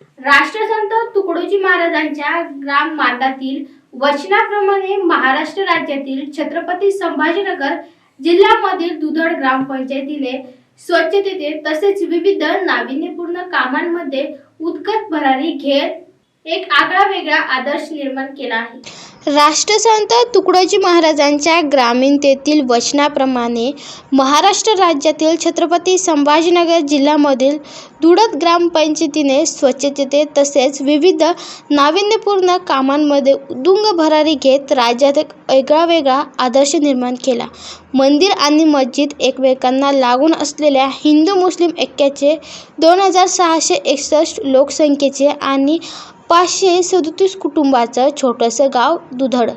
राष्ट्रसंत तुकडोजी महाराजांच्या ग्राम मार्गातील वचनाप्रमाणे महाराष्ट्र राज्यातील छत्रपती संभाजीनगर जिल्ह्यामधील दुधड ग्रामपंचायतीने स्वच्छतेचे तसेच विविध नाविन्यपूर्ण कामांमध्ये उदगत भरारी घेत एक आगळा वेगळा आदर्श निर्माण केला आहे. राष्ट्रसंत तुकडोजी महाराजांच्या ग्रामीणतेतील वचनाप्रमाणे महाराष्ट्र राज्यातील छत्रपती संभाजीनगर जिल्ह्यामधील धुडत ग्रामपंचायतीने स्वच्छतेचे तसेच विविध नाविन्यपूर्ण कामांमध्ये उदुंग भरारी घेत राज्यात एक वेगळा वेगळा आदर्श निर्माण केला. मंदिर आणि मस्जिद एकमेकांना लागून असलेल्या हिंदू मुस्लिम ऐक्याचे दोन हजार सहाशे एकसष्ट लोकसंख्येचे आणि पाचशे सदतीस कुटुंबाचं छोटंसं गाव दुधड.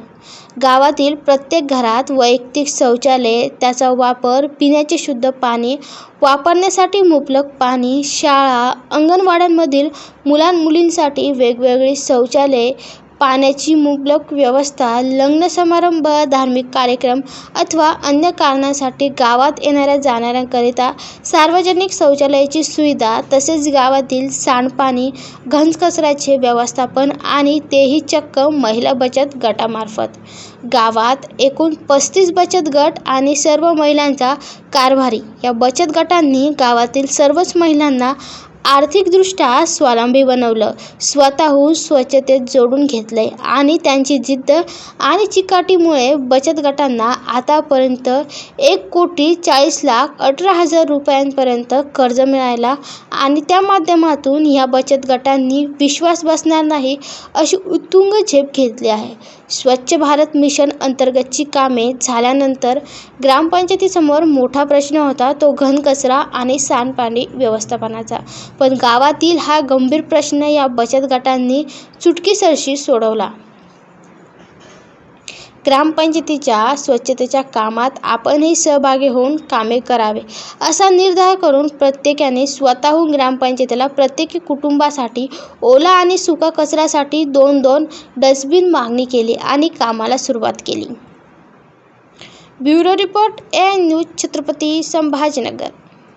गावातील प्रत्येक घरात वैयक्तिक शौचालय त्याचा वापर पिण्याचे शुद्ध पाणी वापरण्यासाठी मुबलक पाणी शाळा अंगणवाड्यांमधील मुलांमुलींसाठी वेगवेगळी शौचालये पाण्याची मुबलक व्यवस्था लग्न समारंभ धार्मिक कार्यक्रम अथवा अन्य कारणासाठी गावात येणाऱ्या जाणाऱ्यांकरिता सार्वजनिक शौचालयाची सुविधा तसेच गावातील सांडपाणी घनकचऱ्याचे व्यवस्थापन आणि तेही चक्क महिला बचत गटामार्फत. गावात एकूण पस्तीस बचत गट आणि सर्व महिलांचा कारभारी या बचत गटांनी गावातील सर्वच महिलांना आर्थिकदृष्ट्या स्वावलंबी बनवलं. स्वतःहून स्वच्छतेत जोडून घेतलंय आणि त्यांची जिद्द आणि चिकाटीमुळे बचत गटांना आतापर्यंत एक कोटी चाळीस लाख अठरा हजार रुपयांपर्यंत कर्ज मिळायला आणि त्या माध्यमातून ह्या बचत गटांनी विश्वास बसणार नाही अशी उत्तुंग झेप घेतली आहे. स्वच्छ भारत मिशन अंतर्गतची कामे झाल्यानंतर ग्रामपंचायतीसमोर मोठा प्रश्न होता. तो घनकचरा आणि सांडपाणी व्यवस्थापनाचा. पण गावातील हा गंभीर प्रश्न या बचत गटांनी चुटकीसरशी सोडवला. ग्रामपंचायतीच्या स्वच्छतेच्या कामात आपणही सहभागी होऊन कामे करावे असा निर्धार करून प्रत्येकाने स्वतःहून ग्रामपंचायतीला प्रत्येक कुटुंबासाठी ओला आणि सुका कचऱ्यासाठी दोन दोन डस्टबिन मागणी केली आणि कामाला सुरुवात केली. Bureau report A news Chhatrapati Sambhajinagar.